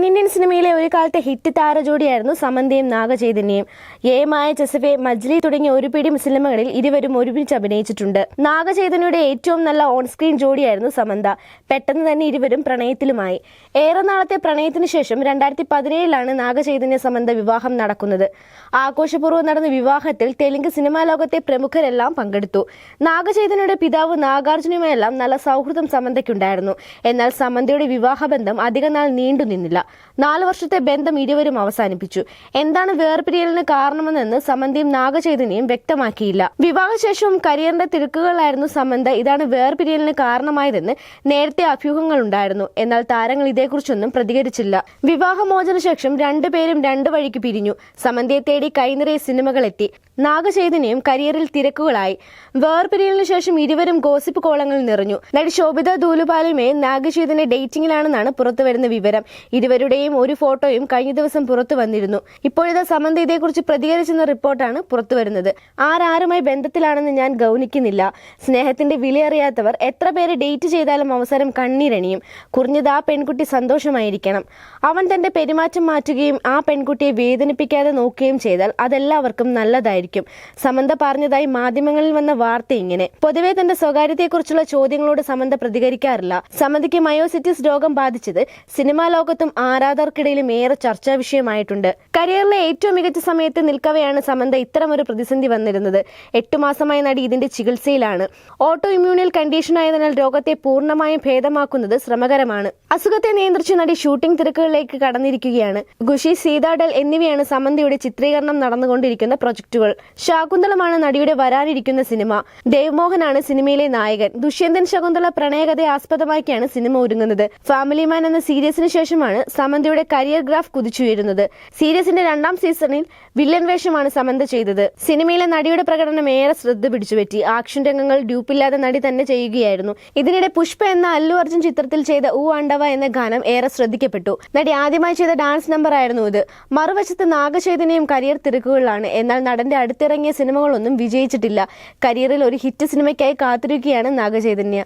തെന്നിന്ത്യൻ സിനിമയിലെ ഒരു കാലത്തെ ഹിറ്റ് താരജോഡിയായിരുന്നു സമന്തയും നാഗചൈതന്യയും. ഏമായ ചെസഫെ മജ്ലി തുടങ്ങിയ ഒരു പിടി സിനിമകളിൽ ഇരുവരും ഒരുമിച്ച് അഭിനയിച്ചിട്ടുണ്ട്. നാഗചൈതന്യയുടെ ഏറ്റവും നല്ല ഓൺ സ്ക്രീൻ ജോഡിയായിരുന്നു സമന്ത. പെട്ടെന്ന് തന്നെ ഇരുവരും പ്രണയത്തിലുമായി. ഏറെ നാളത്തെ പ്രണയത്തിന് ശേഷം രണ്ടായിരത്തി പതിനേഴിലാണ് നാഗചൈതന്യ സമന്ത വിവാഹം നടക്കുന്നത്. ആഘോഷപൂർവം നടന്ന വിവാഹത്തിൽ തെലുങ്ക് സിനിമാ ലോകത്തെ പ്രമുഖരെല്ലാം പങ്കെടുത്തു. നാഗചൈതന്യയുടെ പിതാവ് നാഗാർജുനയുമായെല്ലാം നല്ല സൗഹൃദം സമന്തയ്ക്കുണ്ടായിരുന്നു. എന്നാൽ സമന്തയുടെ വിവാഹബന്ധം അധികനാൾ നീണ്ടു നിന്നില്ല നാല് വർഷത്തെ ബന്ധം ഇരുവരും അവസാനിപ്പിച്ചു. എന്താണ് വേർപിരിയലിന് കാരണമെന്ന് സമന്തയും നാഗചൈതന്യയും വ്യക്തമാക്കിയില്ല. വിവാഹശേഷവും കരിയറിന്റെ തിരക്കുകളായിരുന്നു സമന്ത. ഇതാണ് വേർപിരിയലിന് കാരണമായതെന്ന് നേരത്തെ അഭ്യൂഹങ്ങൾ ഉണ്ടായിരുന്നു എന്നാൽ താരങ്ങൾ ഇതേക്കുറിച്ചൊന്നും പ്രതികരിച്ചില്ല. വിവാഹമോചന ശേഷം രണ്ടുപേരും രണ്ടു വഴിക്ക് പിരിഞ്ഞു. സമന്തയെ തേടി കൈനിറയെ സിനിമകളെത്തി. നാഗചൈതന്യയും കരിയറിൽ തിരക്കുകളായി. വേർപിരിയലിന് ശേഷം ഇരുവരും ഗോസിപ്പ് കോളങ്ങളിൽ നിറഞ്ഞു. നടി ശോഭിത ദൂലുപാലുമേ നാഗചൈതന്യ ഡേറ്റിംഗിലാണെന്നാണ് പുറത്തുവരുന്ന വിവരം. ഇരുവരുടെയും ഒരു ഫോട്ടോയും കഴിഞ്ഞ ദിവസം പുറത്തു വന്നിരുന്നു. ഇപ്പോഴത്തെ സമന്ത ഇതേക്കുറിച്ച് പ്രതികരിച്ചെന്ന റിപ്പോർട്ടാണ് പുറത്തു വരുന്നത്. ആരാരുമായി ബന്ധത്തിലാണെന്ന് ഞാൻ ഗൗനിക്കുന്നില്ല. സ്നേഹത്തിന്റെ വിലയറിയാത്തവർ എത്ര പേര് ഡേറ്റ് ചെയ്താലും അവസരം കണ്ണീരണിയും. കുറഞ്ഞത് ആ പെൺകുട്ടി സന്തോഷമായിരിക്കണം. അവൻ തന്റെ പെരുമാറ്റം മാറ്റുകയും ആ പെൺകുട്ടിയെ വേദനിപ്പിക്കാതെ നോക്കുകയും ചെയ്താൽ അതെല്ലാവർക്കും നല്ലതായിരിക്കും. സമന്ത പറഞ്ഞതായി മാധ്യമങ്ങളിൽ വന്ന വാർത്ത ഇങ്ങനെ. പൊതുവെ തന്റെ സ്വകാര്യതയെക്കുറിച്ചുള്ള ചോദ്യങ്ങളോട് സമന്ത പ്രതികരിക്കാറില്ല. സമന്തയ്ക്ക് മയോസിറ്റിസ് രോഗം ബാധിച്ചത് സിനിമാ ലോകത്തും ആരാധകർക്കിടയിലും ഏറെ ചർച്ചാ വിഷയമായിട്ടുണ്ട്. കരിയറിലെ ഏറ്റവും മികച്ച സമയത്ത് നിൽക്കവെയാണ് സമന്ത ഇത്തരമൊരു പ്രതിസന്ധി വന്നിരുന്നത്. എട്ടു മാസമായി നടി ഇതിന്റെ ചികിത്സയിലാണ്. ഓട്ടോ ഇമ്മ്യൂണിയൽ കണ്ടീഷൻ ആയതിനാൽ രോഗത്തെ പൂർണമായും ഭേദമാക്കുന്നത് ശ്രമകരമാണ്. അസുഖത്തെ നിയന്ത്രിച്ച് നടി ഷൂട്ടിംഗ് തിരക്കുകളിലേക്ക് കടന്നിരിക്കുകയാണ്. ഖുഷി സീതാഡൽ എന്നിവയാണ് സമന്തയുടെ ചിത്രീകരണം നടന്നുകൊണ്ടിരിക്കുന്ന പ്രൊജക്ടുകൾ. ശാകുന്തളമാണ് നടിയുടെ വരാനിരിക്കുന്ന സിനിമ. ദേവ്മോഹനാണ് സിനിമയിലെ നായകൻ. ദുഷ്യന്തൻ ശകുന്തള പ്രണയകഥയെ ആസ്പദമാക്കിയാണ് സിനിമ ഒരുങ്ങുന്നത്. ഫാമിലി മാൻ എന്ന സീരീസിന് ശേഷമാണ് സമന്തയുടെ കരിയർ ഗ്രാഫ് കുതിച്ചുയരുന്നത്. സീരീസിന്റെ രണ്ടാം സീസണിൽ വില്ലൻ വേഷമാണ് സമന്ത ചെയ്തത്. സിനിമയിലെ നടിയുടെ പ്രകടനം ഏറെ ശ്രദ്ധ പിടിച്ചുപറ്റി. ആക്ഷൻ രംഗങ്ങൾ ഡ്യൂപ്പില്ലാതെ നടി തന്നെ ചെയ്യുകയായിരുന്നു. ഇതിനിടെ പുഷ്പ എന്ന അല്ലു അർജുൻ ചിത്രത്തിൽ ചെയ്ത ഊ ആണ്ടവ എന്ന ഗാനം ഏറെ ശ്രദ്ധിക്കപ്പെട്ടു. നടി ആദ്യമായി ചെയ്ത ഡാൻസ് നമ്പർ ആയിരുന്നു ഇത്. മറുവശത്ത് നാഗചൈതന്യം കരിയർ തിരക്കുകളിലാണ്. എന്നാൽ നടന്റെ അടുത്തിറങ്ങിയ സിനിമകളൊന്നും വിജയിച്ചിട്ടില്ല. കരിയറിൽ ഒരു ഹിറ്റ് സിനിമയ്ക്കായി കാത്തിരിക്കുകയാണ് നാഗചൈതന്യ.